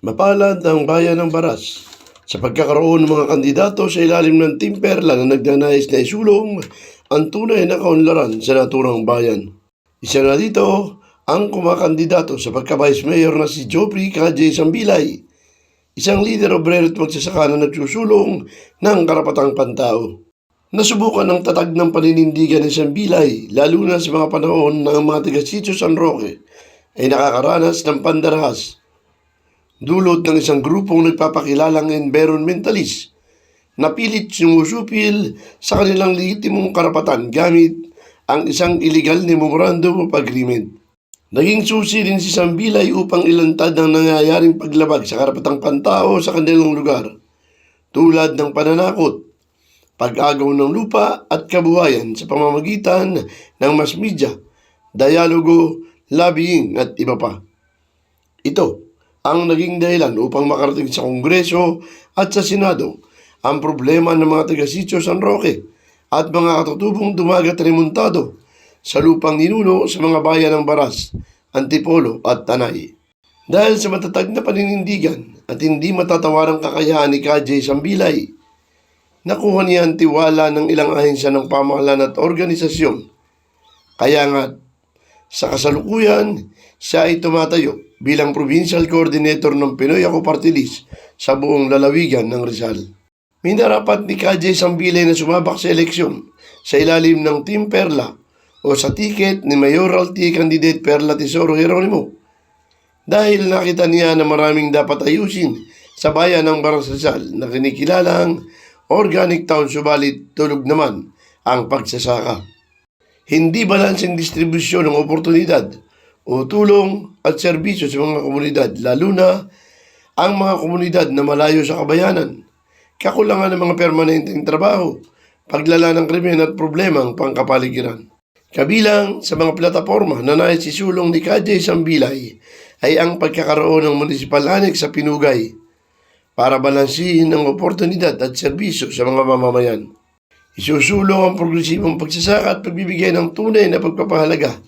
Mapalad ang bayan ng Baras sa pagkakaroon ng mga kandidato sa ilalim ng Team Perla na nagdanais na isulong ang tunay na kaunlaran sa naturang bayan. Isa na dito ang kumakandidato sa pagka-vice mayor na si Jopri Kajay Sambilay, isang leader obrero at magsasaka na nagsusulong ng karapatang pantao. Nasubukan ng tatag ng paninindigan ni Sambilay, lalo na sa mga panahon na ang mga taga-sitio San Roque ay nakakaranas ng pandarahas dulot ng isang grupong nagpapakilalang environmentalist na pilit sumusupil sa kanilang lehitimong karapatan gamit ang isang illegal memorandum of agreement. Naging susi din si Sambilay upang ilantad ang nangyayaring paglabag sa karapatang pantao sa kanilang lugar, tulad ng pananakot, pag-agaw ng lupa at kabuhayan sa pamamagitan ng mass media, dialogo, lobbying at iba pa. Ang naging dahilan upang makarating sa Kongreso at sa Senado ang problema ng mga taga-sitio San Roque at mga katutubong dumagat remontado sa lupang ninuno sa mga bayan ng Baras, Antipolo at Tanay. Dahil sa matatag na paninindigan at hindi matatawarang kakayahan ni KJ Sambilay, nakuha niya ang tiwala ng ilang ahensya ng pamahalaan at organisasyon. Kaya nga, sa kasalukuyan, siya ay tumatayo bilang provincial coordinator ng Pinoy Ako Party sa buong lalawigan ng Rizal. Minarapat ni KJ Sambilay na sumabak sa eleksyon sa ilalim ng Team Perla o sa tiket ni Mayoralty candidate Perla Tesoro Geronimo dahil nakita niya na maraming dapat ayusin sa bayan ng Barang Rizal na kinikilalang organic town subalit tulog naman ang pagsasaka. Hindi balanseng distribusyon ng oportunidad o tulong at serbisyo sa mga komunidad, lalo na ang mga komunidad na malayo sa kabayanan, kakulangan ng mga permanenteng trabaho, paglala ng krimen at problemang pangkapaligiran. Kabilang sa mga plataforma na nais isulong ni Kajay Sambilay ay ang pagkakaroon ng municipal annex sa Pinugay para balansihin ang oportunidad at serbisyo sa mga mamamayan. Isusulong ang progresibong pagsasaka at pagbibigay ng tunay na pagpapahalaga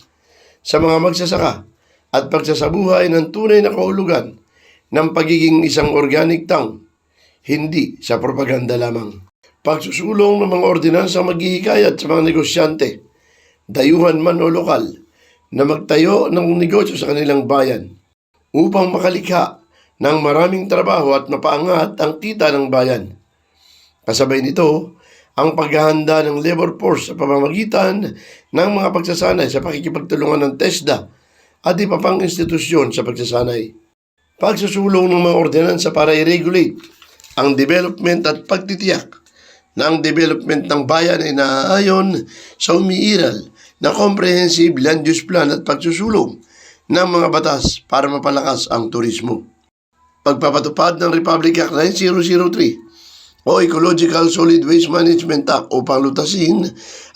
sa mga magsasaka at pagsasabuhay ng tunay na kahulugan ng pagiging isang organic town, hindi sa propaganda lamang. Pagsusulong ng mga ordinansa maghihikayat sa mga negosyante, dayuhan man o lokal, na magtayo ng negosyo sa kanilang bayan upang makalikha ng maraming trabaho at mapaangat ang kita ng bayan. Kasabay nito, ang paghahanda ng labor force sa pamamagitan ng mga pagsasanay sa pakikipagtulungan ng TESDA at iba pang institusyon sa pagsasanay. Pagsusulong ng mga ordinansa para i-regulate ang development at pagtitiyak na ang development ng bayan ay naaayon sa umiiral na comprehensive land use plan at pagsusulong ng mga batas para mapalakas ang turismo. Pagpapatupad ng Republic Act 9003 o Ecological Solid Waste Management Act upang lutasin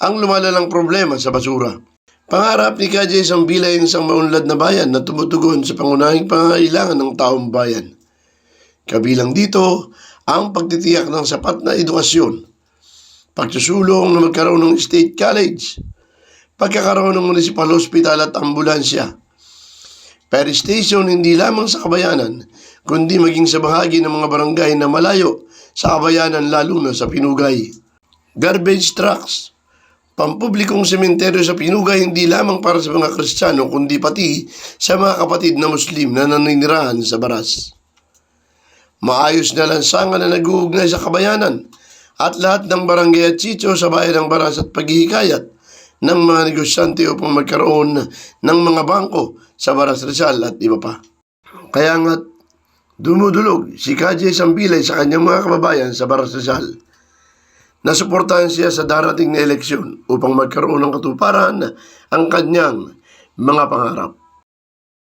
ang lumalalang problema sa basura. Pangarap ni Kajay Sambila ay isang maunlad na bayan na tumutugon sa pangunahing pangangailangan ng taong bayan. Kabilang dito ang pagtitiyak ng sapat na edukasyon, pagsusulong na magkaroon ng state college, pagkakaroon ng municipal hospital at ambulansya, per station hindi lamang sa kabayanan, kundi maging sa bahagi ng mga barangay na malayo sa kabayanan lalo na sa Pinugay. Garbage trucks, pampublikong sementeryo sa Pinugay hindi lamang para sa mga Kristiyano kundi pati sa mga kapatid na Muslim na naninirahan sa Baras. Maayos na lansangan na nag-uugnay sa kabayanan at lahat ng barangay at sityo sa bayan ng Baras at paghihikayat ng mga negosyante upang magkaroon ng mga bangko sa Baras Rizal at iba pa. Kaya nga dumudulog si Kajay Sambilay sa kanyang mga kababayan sa Baras Rizal. Nasuportahan siya sa darating na eleksyon upang magkaroon ng katuparan ang kanyang mga pangarap.